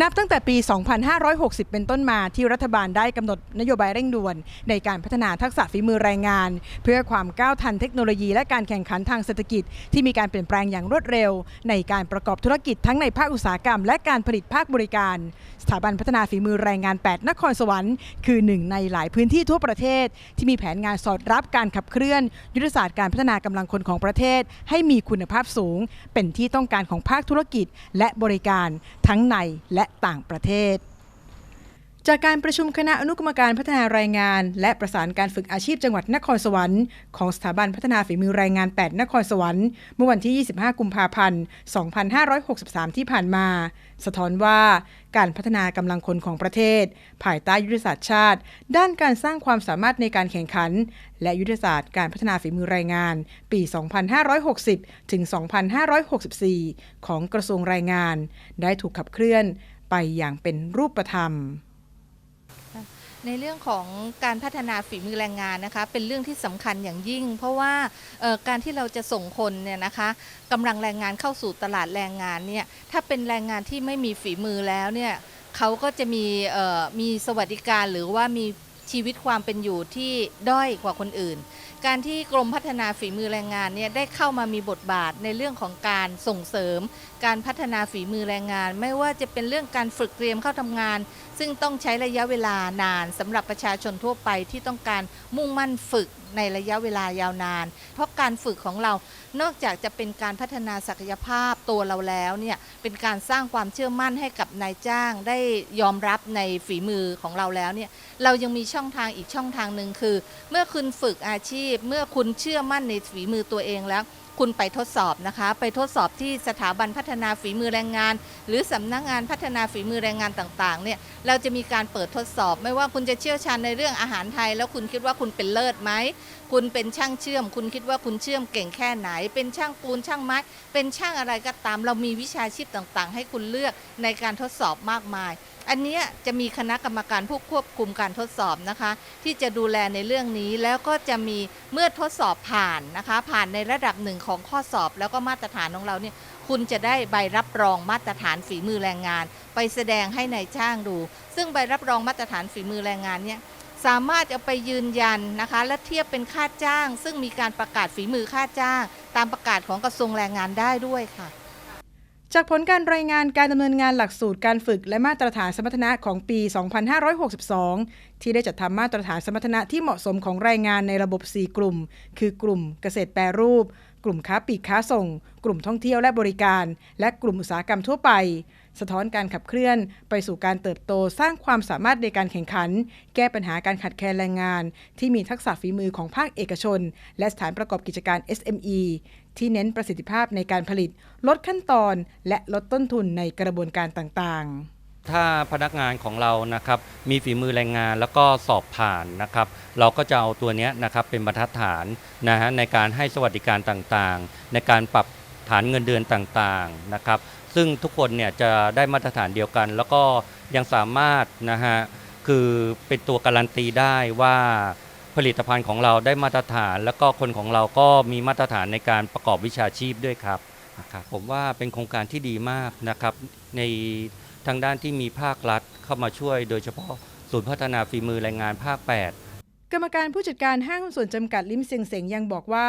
นับตั้งแต่ปี 2560 เป็นต้นมาที่รัฐบาลได้กำหนดนโยบายเร่งด่วน ในการพัฒนาทักษะฝีมือแรงงาน เพื่อความก้าวทันเทคโนโลยีและการแข่งขันทางเศรษฐกิจ ที่มีการเปลี่ยนแปลงอย่างรวดเร็ว ในการประกอบธุรกิจทั้งในภาคอุตสาหกรรม และการผลิตภาคบริการ สถาบันพัฒนาฝีมือแรงงาน 8 นครสวรรค์ คือหนึ่งในหลายพื้นที่ทั่วประเทศ ที่มีแผนงานสอดรับการขับเคลื่อน ยุทธศาสตร์การพัฒนากำลังคนของประเทศ ให้มีคุณภาพสูง เป็นที่ต้องการของภาคธุรกิจ และบริการทั้งในและต่างประเทศ จากการประชุมคณะอนุกรรมการพัฒนาแรงงาน และประสานการฝึกอาชีพจังหวัดนครสวรรค์ของสถาบันพัฒนาฝีมือแรงงาน 8 นครสวรรค์เมื่อวันที่ 25 กุมภาพันธ์ 2563 ที่ผ่านมา สะท้อนว่าการพัฒนากำลังคนของประเทศ ภายใต้ยุทธศาสตร์ชาติ ด้านการสร้างความสามารถในการแข่งขัน และยุทธศาสตร์การพัฒนาฝีมือแรงงาน ปี 2560 ถึง 2564 ของกระทรวงแรงงาน ได้ถูกขับเคลื่อน ไปอย่างเป็นรูปธรรม ในเรื่องของการพัฒนาฝีมือแรงงานนะคะ เป็นเรื่องที่สำคัญอย่างยิ่ง เพราะว่าการที่เราจะส่งคนเนี่ยนะคะกำลังแรงงานเข้าสู่ตลาดแรงงานเนี่ยถ้าเป็นแรงงานที่ไม่มีฝีมือแล้วเนี่ยเขาก็จะมีมีสวัสดิการหรือว่ามี ชีวิตความเป็นอยู่ที่ด้อยกว่าคนอื่น การที่กรมพัฒนาฝีมือแรงงานเนี่ยได้เข้ามามีบทบาทในเรื่องของการส่งเสริม การพัฒนาฝีมือแรงงาน ไม่ว่าจะเป็นเรื่องการฝึกเตรียมเข้าทำงาน ซึ่งต้องใช้ระยะเวลานานสำหรับประชาชนทั่วไปที่ต้องการมุ่งมั่นฝึกในระยะเวลายาวนาน เพราะการฝึกของเรานอกจากจะเป็นการพัฒนาศักยภาพตัวเราแล้วเนี่ยเป็นการสร้างความเชื่อมั่นให้กับนายจ้างได้ยอมรับในฝีมือของเราแล้วเนี่ยเรายังมีช่องทางอีกช่องทางหนึ่งคือ เมื่อคุณฝึกอาชีพ เมื่อคุณเชื่อมั่นในฝีมือตัวเองแล้ว คุณไปทดสอบนะคะ ไปทดสอบที่สถาบันพัฒนาฝีมือแรงงาน หรือสำนักงานพัฒนาฝีมือแรงงานต่างๆเนี่ยเราจะมีการเปิดทดสอบ ไม่ว่าคุณจะเชี่ยวชาญในเรื่องอาหารไทย แล้วคุณคิดว่าคุณเป็นเลิศไหมคุณเป็นช่างเชื่อม คุณคิดว่าคุณเชื่อมเก่งแค่ไหน เป็นช่างปูนช่างไม้เป็นช่างอะไรก็ตาม เรามีวิชาชีพต่างๆ ให้คุณเลือกในการทดสอบมากมาย อันนี้จะมีคณะกรรมการผู้ควบคุมการทดสอบนะคะ ที่จะดูแลในเรื่องนี้แล้วก็จะมีเมื่อทดสอบผ่านนะคะ ผ่านในระดับหนึ่งของข้อสอบ แล้วก็มาตรฐานของเราเนี่ยคุณจะได้ใบรับรองมาตรฐานฝีมือแรงงาน ไปแสดงให้ในายจ้างดู ซึ่งใบรับรองมาตรฐานฝีมือแรงงานเนี่ยสามารถเอาไปยืนยันนะคะ และเทียบเป็นค่าจ้าง ซึ่งมีการประกาศฝีมือค่าจ้าง ตามประกาศของกระทรวงแรงงานได้ด้วยค่ะ จากผลการรายงานการดำเนินงานหลักสูตรการฝึกและมาตรฐานสมรรถนะของปี 2562 ที่ได้จัดทำมาตรฐานสมรรถนะที่เหมาะสมของแรงงานในระบบ 4 กลุ่ม คือกลุ่มเกษตรแปรรูป กลุ่มค้าปลีกค้าส่ง กลุ่มท่องเที่ยวและบริการ และกลุ่มอุตสาหกรรมทั่วไป สะท้อนการขับเคลื่อน ไปสู่การเติบโตสร้างความสามารถในการแข่งขัน แก้ปัญหาการขาดแคลนแรงงาน ที่มีทักษะฝีมือของภาคเอกชน และสถานประกอบกิจการ SME ที่เน้นประสิทธิภาพในการผลิต ลดขั้นตอน และลดต้นทุนในกระบวนการต่างๆถ้าพนักงานของเรานะครับมีฝีมือแรงงานแล้วก็สอบผ่านนะครับเราก็จะเอาตัวนี้นะครับเป็นบรรทัดฐานนะฮะในการให้สวัสดิการต่างๆ ในการปรับฐานเงินเดือนต่างๆนะครับ ซึ่งทุกคนเนี่ยจะได้มาตรฐานเดียวกัน แล้วก็ยังสามารถนะฮะคือเป็นตัวการันตีได้ว่าผลิตภัณฑ์ของเราได้มาตรฐาน แล้วก็คนของเราก็มีมาตรฐานในการประกอบวิชาชีพด้วยครับนะครับผมว่าเป็นโครงการที่ดีมากนะครับ ในทางด้านที่มีภาครัฐเข้ามาช่วย โดยเฉพาะศูนย์พัฒนาฝีมือแรงงานภาค 8 กรรมการผู้จัดการห้างส่วนจำกัดลิมเซียงเสงยังบอกว่า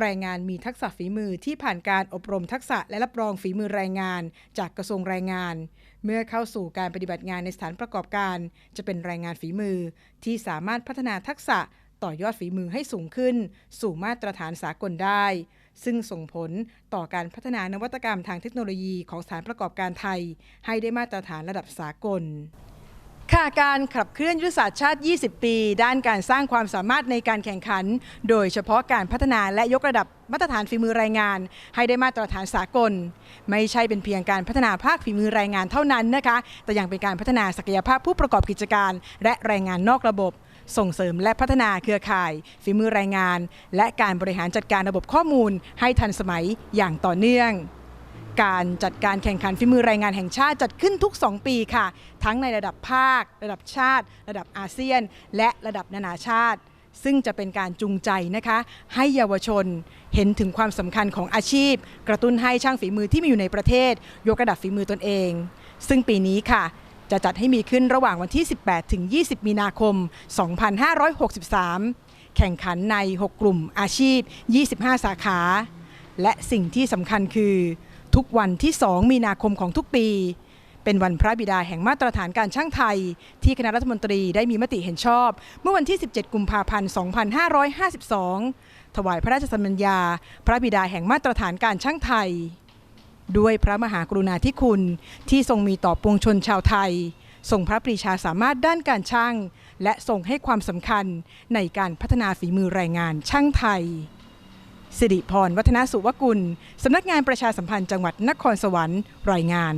แรงงานมีทักษะฝีมือที่ผ่านการอบรมทักษะและรับรองฝีมือแรงงาน จากกระทรวงแรงงาน เมื่อเข้าสู่การปฏิบัติงานในสถานประกอบการ จะเป็นแรงงานฝีมือ ที่สามารถพัฒนาทักษะต่อยอดฝีมือให้สูงขึ้น สู่มาตรฐานสากลได้ ซึ่งส่งผลต่อการพัฒนานวัตกรรมทางเทคโนโลยีของสถานประกอบการไทย ให้ได้มาตรฐานระดับสากล ค่ะการขับเคลื่อนยุทธศาสตร์ชาติ 20 ปี ด้านการสร้างความสามารถในการแข่งขัน โดยเฉพาะการพัฒนาและยกระดับมาตรฐานฝีมือแรงงาน ให้ได้มาตรฐานสากล ไม่ใช่เป็นเพียงการพัฒนาภาคฝีมือแรงงานเท่านั้นนะคะ แต่ยังเป็นการพัฒนาศักยภาพผู้ประกอบกิจการ และแรงงานนอกระบบ ส่งเสริมและพัฒนาเครือข่าย ฝีมือแรงงาน และการบริหารจัดการระบบข้อมูล ให้ทันสมัยอย่างต่อเนื่อง การจัดการแข่งขันฝีมือแรงงานแห่งชาติจัดขึ้นทุก 2 ปีค่ะ ทั้งในระดับภาค ระดับชาติ ระดับอาเซียน และระดับนานาชาติ ซึ่งจะเป็นการจูงใจนะคะ ให้เยาวชนเห็นถึงความสำคัญของอาชีพ กระตุ้นให้ช่างฝีมือที่มีอยู่ในประเทศ ยกระดับฝีมือตนเอง ซึ่งปีนี้ค่ะจะจัดให้มีขึ้นระหว่างวันที่ 18 ถึง 20 มีนาคม 2563 แข่งขันใน 6 กลุ่มอาชีพ 25 สาขา และสิ่งที่สำคัญคือ ทุกวันที่ 2 มีนาคมของทุกปี เป็นวันพระบิดาแห่งมาตรฐานการช่างไทย ที่คณะรัฐมนตรีได้มีมติเห็นชอบ เมื่อวันที่ 17 กุมภาพันธ์ 2552 ถวายพระราชสมัญญา พระบิดาแห่งมาตรฐานการช่างไทย ด้วยพระมหากรุณาธิคุณที่ทรงมีต่อปวงชนชาวไทยทรงพระปรีชาสามารถด้านการช่าง และทรงให้ความสำคัญในการพัฒนาฝีมือแรงงานช่างไทย สิริพร วัฒนสุวกุล สำนักงานประชาสัมพันธ์จังหวัดนครสวรรค์ รายงาน